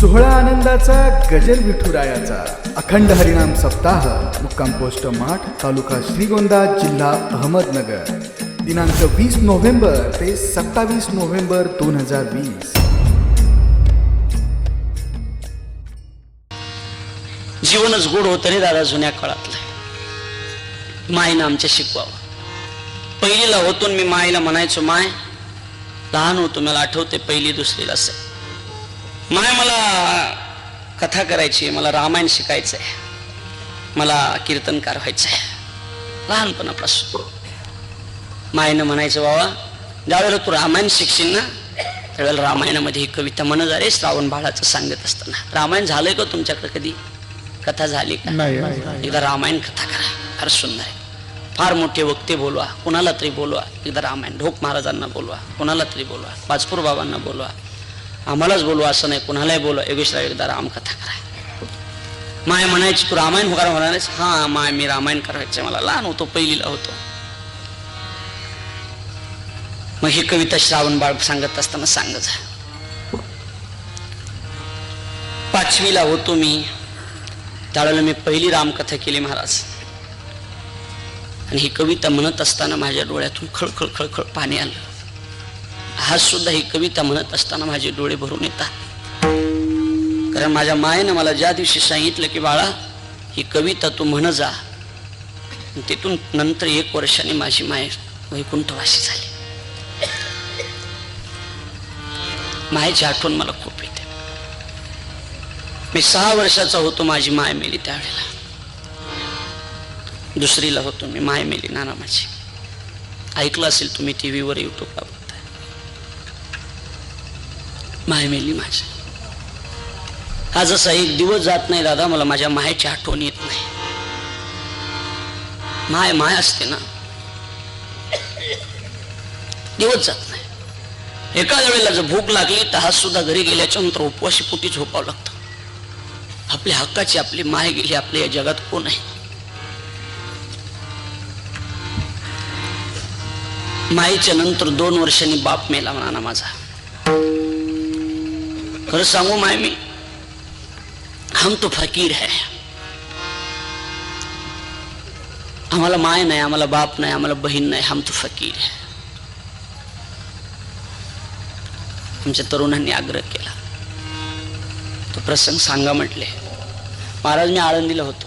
सोहळा आनंदाचा गजर विठुरायाचा. अखंड हरिनाम सप्ताह मुक्काम पोस्ट माठ तालुका श्रीगोंदा जिल्हा अहमदनगर. दिनांक वीस नोव्हेंबर ते सत्तावीस नोव्हेंबर दोन हजार वीस. जीवनच गोड होतं रे दादा जुन्या काळातलं. मायनं आमच्या शिकवावं. पहिलीला होतो मी मायला म्हणायचो माय लहान होतो मला आठवते पहिली दुसरीला असं. माय मला कथा करायची मला रामायण शिकायचं आहे. मला कीर्तनकार व्हायचं आहे. लहानपणापासून मायनं म्हणायचं बाबा ज्यावेळेला तू रामायण शिकशील ना त्यावेळेला रामायणामध्ये ही कविता म्हण जा रे श्रावण बाळाचं सांगत असताना. रामायण झालंय का तुमच्याकडे कधी? कथा झाली का? एकदा रामायण कथा करा फार सुंदर आहे. फार मोठे वक्ते बोलवा कुणाला तरी बोलवा. एकदा रामायण ढोक महाराजांना बोलवा कुणाला तरी बोलवा पाचपूर बाबांना बोलवा. आम्हालाच बोलू असं नाही. कुणालाही बोलू. योगेशराव एकदा रामकथा करा. माय म्हणायची तू रामायण हो, करा म्हणालीस हा माय मी रामायण करायचं मला लहान होतो पहिलीला होतो. मग ही कविता श्रावण बाळ सांगत असताना सांगत पाचवीला होतो मी. त्यावेळेला मी पहिली रामकथा केली महाराज. आणि ही कविता म्हणत असताना माझ्या डोळ्यातून खळखळ खळखळ पाणी आलं. हा सुद्धा ही कविता म्हणत असताना माझे डोळे भरून येतात. कारण माझ्या मायेनं मला ज्या दिवशी सांगितलं की बाळा ही कविता तू म्हण जा. तिथून नंतर एक वर्षाने माझी माय वैकुंठवासी झाली. मायेची आठवण मला खूप येते. मी सहा वर्षाचा होतो माझी माय मेली त्यावेळेला. दुसरीला होतो मी माय मेली नाना माझी ऐकलं असेल तुम्ही टी व्हीवर युट्यूबला माय मेली माझी. हा जसा एक दिवस जात नाही दादा मला माझ्या मायची आठवण येत नाही. माय माय असते ना. दिवस जात नाही. एका वेळेला जर भूक लागली तर हा सुद्धा घरी गेल्याच्यानंतर उपवाशी पोटी झोपावं लागतं. आपल्या हक्काची आपली माय गेली आपल्या या जगात कोण आहे? माईच्या नंतर दोन वर्षांनी बाप मेला म्हणा माझा. खरं सांगू माय मी हम तो फकीर है। आम्हाला माय नाही आम्हाला बाप नाही आम्हाला बहीण नाही हम तो फकीर है। आमच्या तरुणांनी आग्रह केला तो प्रसंग सांगा म्हटले महाराज मी आळंदीला होतो।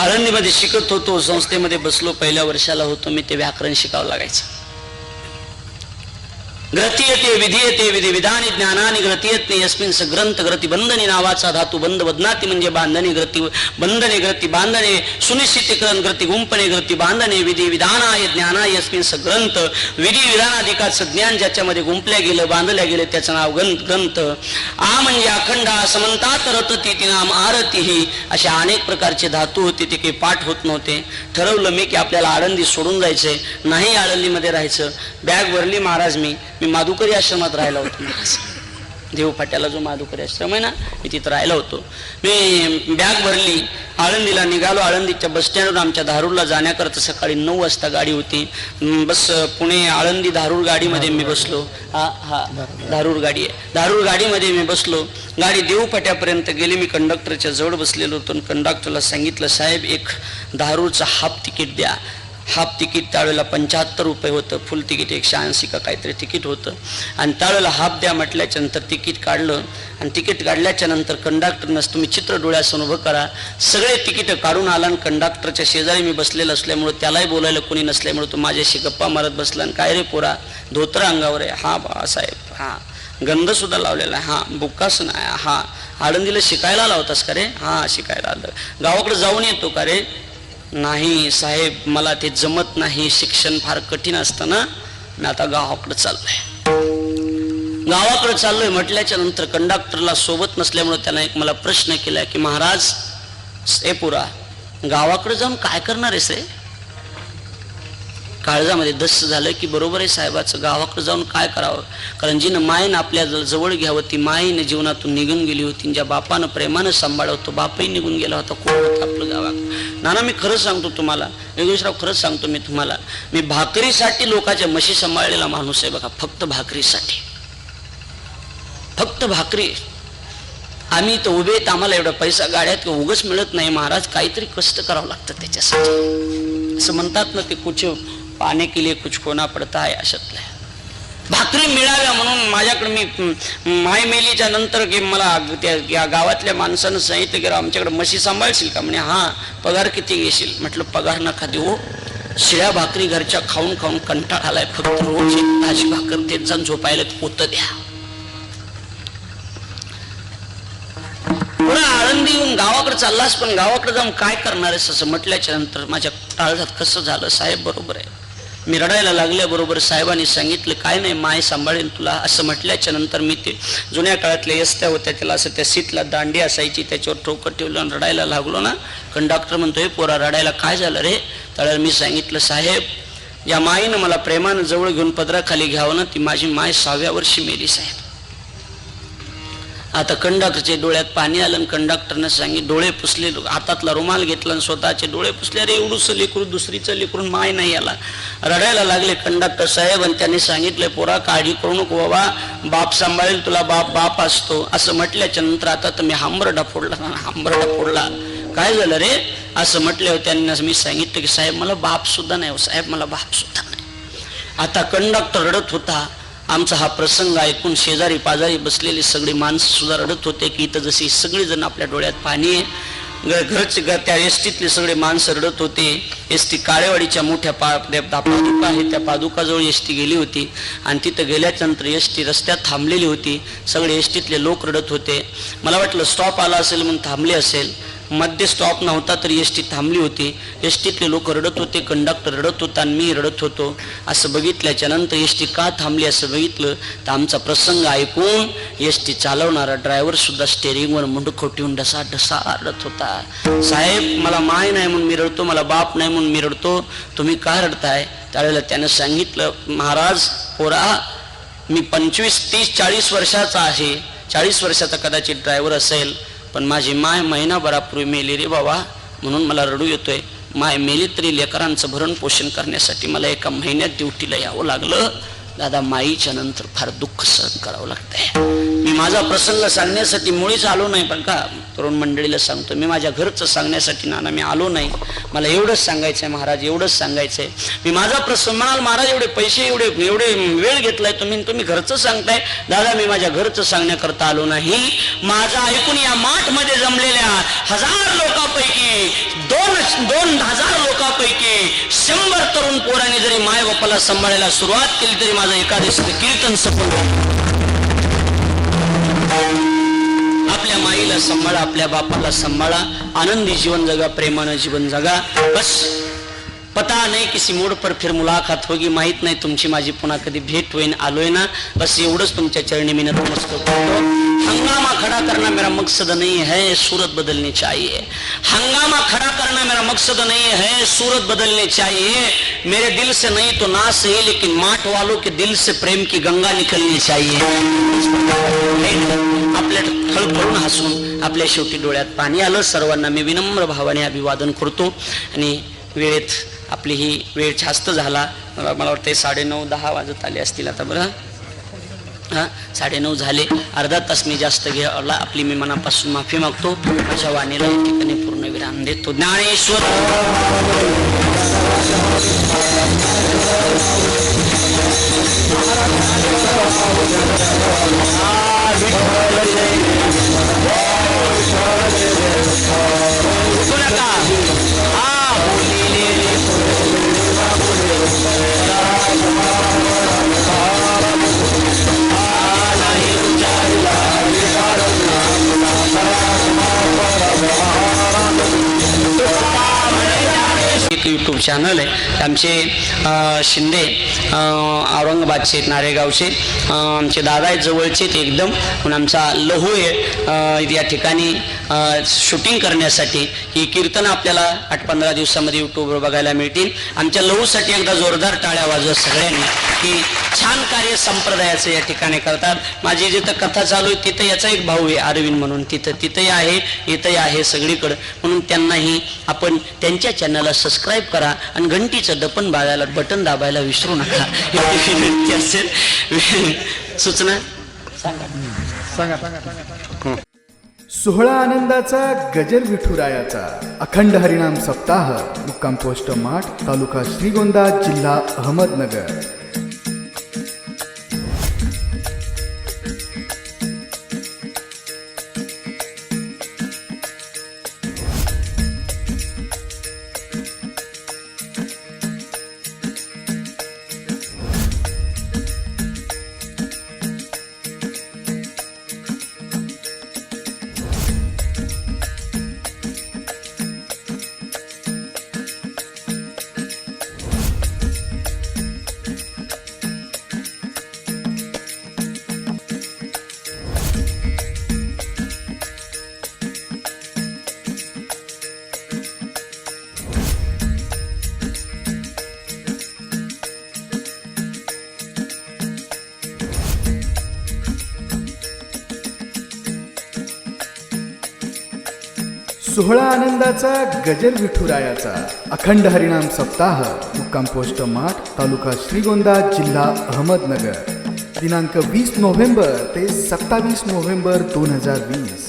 आळंदीमध्ये शिकत होतो संस्थेमध्ये बसलो पहिल्या वर्षाला होतो मी ते व्याकरण शिकावं लागायचं। ग्रतीयते विधीयते विधी विधानी ज्ञानानी ग्रथीयत यस्मिन स ग्रंथ ग्रथी बंधनी नावाचा धातू बंध बदनाती म्हणजे बांधणे ग्रती बंधने ग्रती बांधणे सुनिश्चितीकरण ग्रती गुंपणे ग्रती बांधणे विधी विधानाय ज्ञानाय यस्मिन स ग्रंथ विधी विधानाधिकाचं ज्ञान ज्याच्यामध्ये गुंपल्या गेलं बांधल्या गेलं त्याचं नाव ग्रंथ ग्रंथ. आ म्हणजे अखंडा समंतात रतती ती नाम आरती ही अशा अनेक प्रकारचे धातू होते ते काही पाठ होत नव्हते. ठरवलं मी की आपल्याला आळंदी सोडून जायचंय. नाही आळंदीमध्ये राहायचं. बॅग भरली महाराज मी. मी माधुकरी आश्रमात राहिला होतो महाराज. देव फाट्याला जो माधुकरी आश्रम आहे ना मी तिथं राहिला होतो. मी बॅग भरली आळंदीला निघालो. आळंदीच्या बस स्टँडवर आमच्या धारूरला जाण्याकरता सकाळी नऊ वाजता गाडी होती. बस पुणे आळंदी धारूर गाडीमध्ये मी बसलो. हा हा धारूर गाडी आहे. धारूर गाडीमध्ये मी बसलो. गाडी देवपाट्यापर्यंत गेली. मी कंडक्टरच्या जवळ बसलेलो होतो. आणि कंडक्टरला सांगितलं साहेब एक धारूरचा हाफ तिकीट द्या. हाफ तिकीट त्यावेळेला पंच्याहत्तर रुपये होतं फुल तिकीट एकशे ऐंशी का काहीतरी तिकीट होतं. आणि त्यावेळेला हाफ द्या म्हटल्याच्या नंतर तिकीट काढलं. आणि तिकीट काढल्याच्या नंतर कंडक्टरनंच तुम्ही चित्र डोळ्यासमोर उभं करा. सगळे तिकीटं काढून आला आणि कंडक्टरच्या शेजारी मी बसलेलं असल्यामुळं त्यालाही बोलायला कोणी नसल्यामुळं तो माझ्याशी गप्पा मारत बसला आणि काय रे पोरा धोत्र अंगावर आहे. हा बा साहेब हा. गंधसुद्धा लावलेला आहे. हा बुक्कासन नाही हा आळंदीला शिकायला लावतास का रे? हा शिकायला आलं. गावाकडे जाऊन येतो का रे? नाही साहेब मला ते जमत नाही. शिक्षण फार कठीण असताना मी आता गावाकडे चाललोय. गावाकडे चाललोय म्हटल्याच्या नंतर कंडक्टरला सोबत नसल्यामुळे त्याला एक मला प्रश्न केला की महाराज ए पुरा गावाकडे जाऊन काय करणार आहेस रे? काळजामध्ये दस झालं की बरोबर आहे साहेबाचं गावाकडे जाऊन काय करावं? कारण जिनं मायनं आपल्या जवळ घ्यावं ती मायेने जीवनातून निघून गेली होती ज्या बापानं प्रेमानं सांभाळलं होतं बापही निघून गेला होता कोण होतं आपलं गावात. नाना मी खरंच सांगतो तुम्हाला योगेशराव खरंच सांगतो मी तुम्हाला मी भाकरीसाठी लोकांच्या म्हशी सांभाळलेला माणूस आहे बघा फक्त भाकरीसाठी. फक्त भाकरी. आम्ही तर उभे आहेत आम्हाला एवढा पैसा गाड्यात उगच मिळत नाही महाराज काहीतरी कष्ट करावं लागतं त्याच्यासाठी. असं म्हणतात ना ते कुछ पाने के लिए कुछ खोना पडता आहे अशातलं आहे. भाकरी मिळाव्या म्हणून माझ्याकडे मी मायमेलीच्या माय मेलीच्या नंतर की मला त्या या गावातल्या माणसानं सांगितलं की आमच्याकडे म्हशी सांभाळशील का? म्हणे हा पगार किती घेशील? म्हटलं पगार नका देऊ हो. शिळ्या भाकरी घरच्या खाऊन खाऊन कंटाळ आलाय फक्त रोज एक ताजी भाकर देत जण झोपायला पोत द्या. पुन्हा आळंदी येऊन गावाकडे चाललास पण गावाकडे जाऊन काय करणार आहेस? असं म्हटल्याच्या नंतर माझ्या काळजात कसं झालं साहेब बरोबर आहे. मी रडायला लागल्याबरोबर साहेबांनी सांगितलं काय नाही माय सांभाळेन तुला. असं म्हटल्याच्या नंतर मी ते जुन्या काळातल्या यस्त्या होत्या त्याला असं त्या सीटला दांडी असायची त्याच्यावर ठोकं ठेवलं आणि रडायला लागलो ना. कंडक्टर म्हणतो हे पोरा रडायला काय झालं रे? त्याला मी सांगितलं साहेब या माईनं मला प्रेमानं जवळ घेऊन पदराखाली घ्यावं ना ती माझी माय सहाव्या वर्षी मेली साहेब. आता कंडक्टरचे डोळ्यात पाणी आलं कंडक्टरनं सांगितलं डोळे पुसले हातातला रुमाल घेतला आणि स्वतःचे डोळे पुसले. अरे एवढूच लेकरू दुसरीचं लेकरून माय नाही आला रडायला लागले कंडक्टर साहेब आणि त्यांनी सांगितले पोरा काळजी करू नको बाबा. बाप सांभाळेल तुला बाप बाप असतो. असं म्हटल्याच्या नंतर आता तर मी हांबरडा फोडला हांबरडा फोडला काय झालं रे? असं म्हटल्यावर त्यांनी मी सांगितलं की साहेब मला बाप सुद्धा नाही हो साहेब मला बाप सुद्धा नाही. आता कंडक्टर रडत होता. आमचा हा प्रसंग ऐकून शेजारी पाजारी बसलेली सगळी माणसं सुद्धा रडत होते की इथं जशी सगळीजण आपल्या डोळ्यात पाणी आहे. घरचे घर त्या एसटीतले सगळे माणसं रडत होते. एस टी काळेवाडीच्या मोठ्या पा पादुका आहे त्या पादुकाजवळ एस टी गेली होती. आणि तिथं गेल्याच्यानंतर एस टी रस्त्यात थांबलेली होती. सगळे एस टीतले लोक रडत होते. मला वाटलं स्टॉप आला असेल म्हणून थांबले असेल. मध्ये स्टॉप नव्हता तरी एस टी थांबली होती. एस टीतले लोक रडत होते कंडक्टर रडत होता आणि मी रडत होतो. असं बघितल्याच्या नंतर एस टी का थांबली असं बघितलं तर आमचा प्रसंग ऐकून एस टी चालवणारा ड्रायव्हर सुद्धा स्टेरिंगवर मुंडखो ठेवून डसा डसा रडत होता. साहेब मला माय नाही म्हणून मी रडतो मला बाप नाही म्हणून मी रडतो. तुम्ही का रडताय? त्यावेळेला त्यानं सांगितलं महाराज पोरा मी पंचवीस तीस चाळीस वर्षाचा आहे. चाळीस वर्षाचा कदाचित ड्रायव्हर असेल पण माझी माय महिनाभरापूर्वी मेली रे बाबा म्हणून मला रडू येतोय. माय मेली तरी लेकरांचं भरण पोषण करण्यासाठी मला एका महिन्यात ड्युटीला यावं लागलं. दादा माईच्या नंतर फार दुःख सहन करावं लागतंय. मी माझा प्रसंग सांगण्यासाठी मुळीच आलो नाही पण का तरुण मंडळीला सांगतो. मी माझ्या घरचं सांगण्यासाठी नाना मी आलो नाही. मला एवढंच सांगायचं आहे महाराज एवढंच सांगायचं आहे मी माझा प्रसंग म्हणाल महाराज एवढे पैसे एवढे एवढे वेळ घेतलाय तुम्ही तुम्ही घरचं सांगताय. दादा मी माझ्या घरचं सांगण्याकरता आलो नाही. माझा ऐकून या माठमध्ये जमलेल्या हजार लोकांपैकी दोन दोन हजार लोकांपैकी शंभर तरुण पोरांनी जरी माय बापाला सांभाळायला सुरुवात केली तरी माझं एकादशी कीर्तन सफल आपल्या माईला सांभाळा आपल्या बापाला सांभाळा आनंदी जीवन जगा प्रेमानं जीवन जगा. बस. पता नाही किसी मोड पर फिर मुलाखत होगी माहीत नाही तुमची माझी पुन्हा कधी भेट होईन आलोय ना? बस एवढंच तुमच्या चरणी मी नतमस्तक करतो हंगामा खड़ा करना मेरा मकसद नहीं है सूरत बदलनी चाहिए। हंगामा खड़ा करना मेरा मकसद नहीं है सूरत बदलनी चाहिए। मेरे दिल से नहीं तो ना सही लेकिन माठ वालों के दिल से प्रेम की गंगा निकलनी चाहिए। आपल्या खळखळून हसून आपल्या शेवटी डोळ्यात पाणी आलं सर्वांना मी विनम्र भावाने अभिवादन करतो. आणि वेळेत आपली ही वेळ जास्त झाला. मला मला साडे नऊ दहा वाजत आले असतील आता बरं. हा साडेनऊ झाले. अर्धा तास मी जास्त घ्यावला आपली मी मनापासून माफी मागतो. माझ्या वाणीला या ठिकाणी पूर्ण विराम देतो. ज्ञानेश्वर! यूट्यूब चॅनल आहे. आमचे शिंदे औरंगाबादचे आहेत, नारेगावचे आमचे दादा आहेत जवळचे ते एकदम. पण आमचा लहू आहे या ठिकाणी शूटिंग करण्यासाठी. ही कीर्तन आपल्याला आठ पंधरा दिवसामध्ये यूट्यूबवर बघायला मिळतील. आमच्या लहूसाठी एकदा जोरदार टाळ्या वाजवत सगळ्यांनी की छान कार्य संप्रदायाचं या ठिकाणी करतात. माझी जिथं कथा चालू आहे तिथं याचा एक भाऊ आहे अरविंद म्हणून. तिथं तिथंही आहे इथंही आहे सगळीकडं. म्हणून त्यांनाही आपण त्यांच्या चॅनलला सबस्क्राईब करा. आणि घंटीचं दपन बाळायला बटन दाबायला विसरू नका. एवढी विनंती असेल. सूचना? सांगा. सोहळा आनंदाचा गजर विठुरायाचा. अखंड हरिनाम सप्ताह मुक्काम पोस्ट माठ तालुका श्रीगोंदा जिल्हा अहमदनगर. सोहळा आनंदाचा गजर विठुरायाचा अखंड हरिणाम सप्ताह मुक्काम पोस्ट माठ तालुका श्रीगोंदा जिल्हा अहमदनगर. दिनांक वीस नोव्हेंबर ते सत्तावीस नोव्हेंबर दोन हजार वीस.